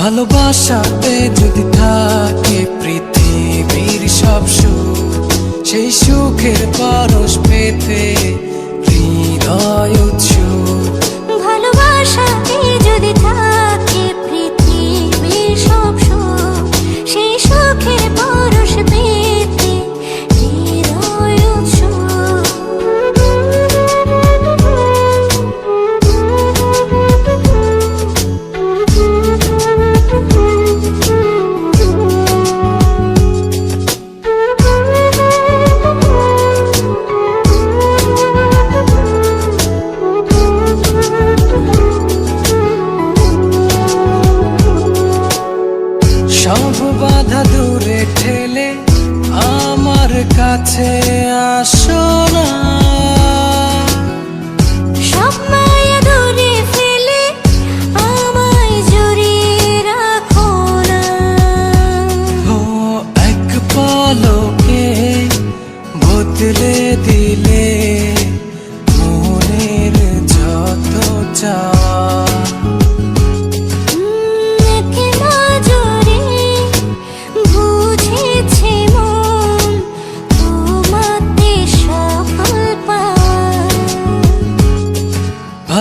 ভালোবাসাতে যদি থাকে পৃথিবীর সব সুখ সেই সুখের পরশ পে I take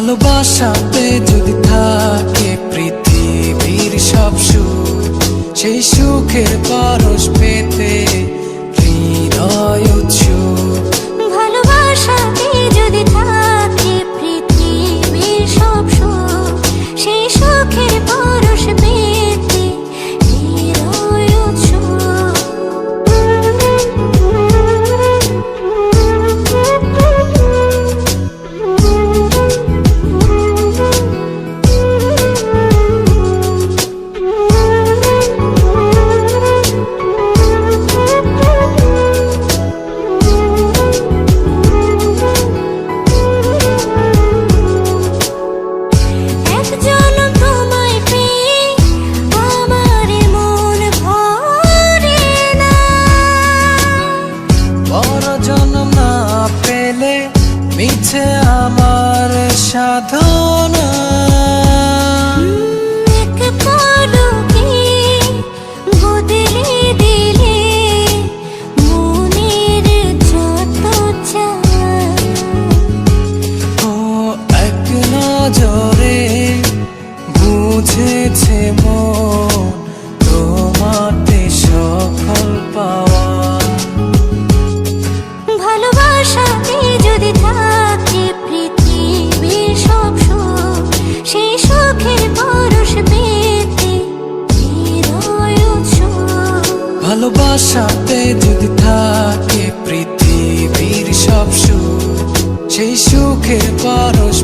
ভালোবাসাতে যদি থাকে পৃথিবীর সব সুখ সেই সুখের পরশ পেতে হৃদয় 下的 ভালোবাসাতে যদি থাকে পৃথিবীর সব সুখ সেই সুখের পরশ